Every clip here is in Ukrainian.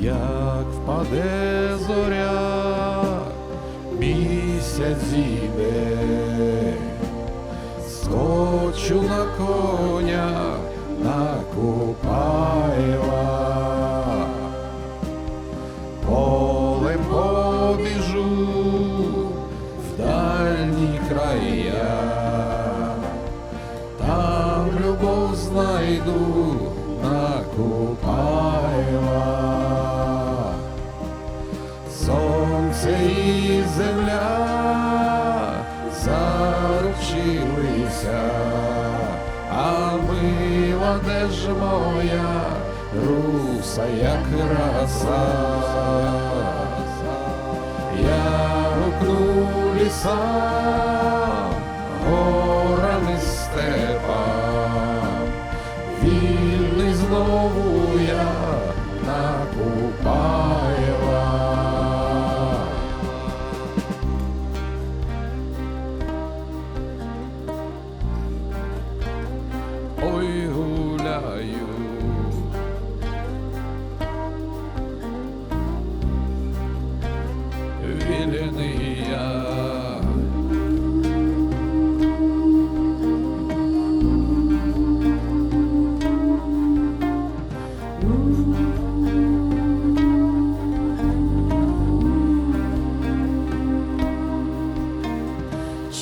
як впаде зоря, місяць зійде, скочу на коня на Купайла, полем побіжу в дальні края, там любов знайду на Купайла. Сонце і земля заручилися, а мила де ж моя руса як краса. Я гукну лісам, горами степам, вільний знову. Ой, гуляю. Вілений я.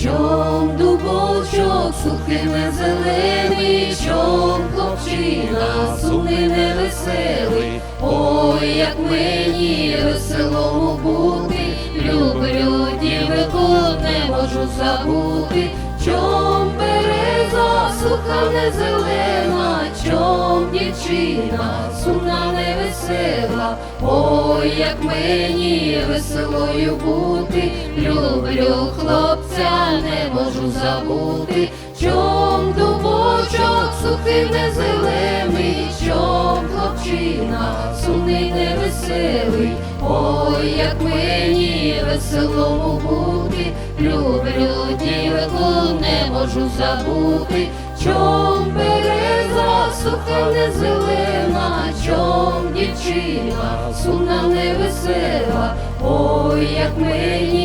Чом дубочок сухий не зелений, чом хлопчина сумний невеселий, ой, як мені веселому бути, люблю дівику, не можу забути, чом береза суха не зелена, чом дівчина сумна невесела, ой, як мені веселою бути, люблю не можу забути, чом дубочок сухий не зелений, чом хлопчина сумний невеселий, ой, як мені веселому бути, люблю дівику, не можу забути, чом береза суха не зелена, чом дівчина сумна невесела, ой, як мені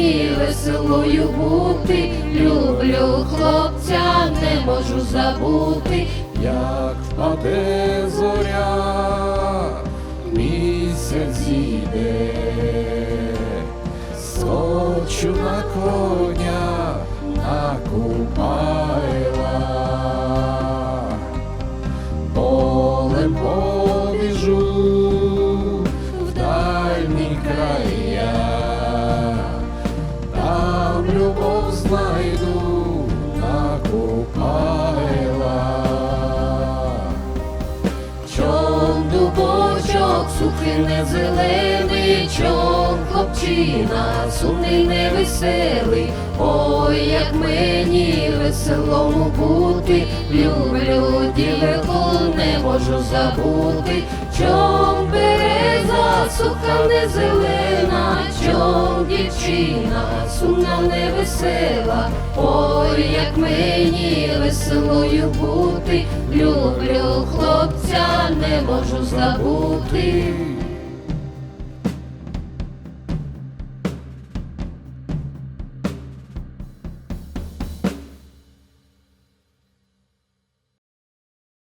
веселою бути, люблю хлопця, не можу забути, як впаде зоря, місяць зійде, скочу на коня на Купайла, полем побіжу там любов знайду на Купайла. чом дубочок сухий не зелений, чом хлопчина сумний невеселий, ой, як мені веселому бути, люблю дівику, не можу забути, чом береза суха не зелена, чом дівчина сумна невесела, ой, як мені веселою бути, люблю хлопця, не можу забути.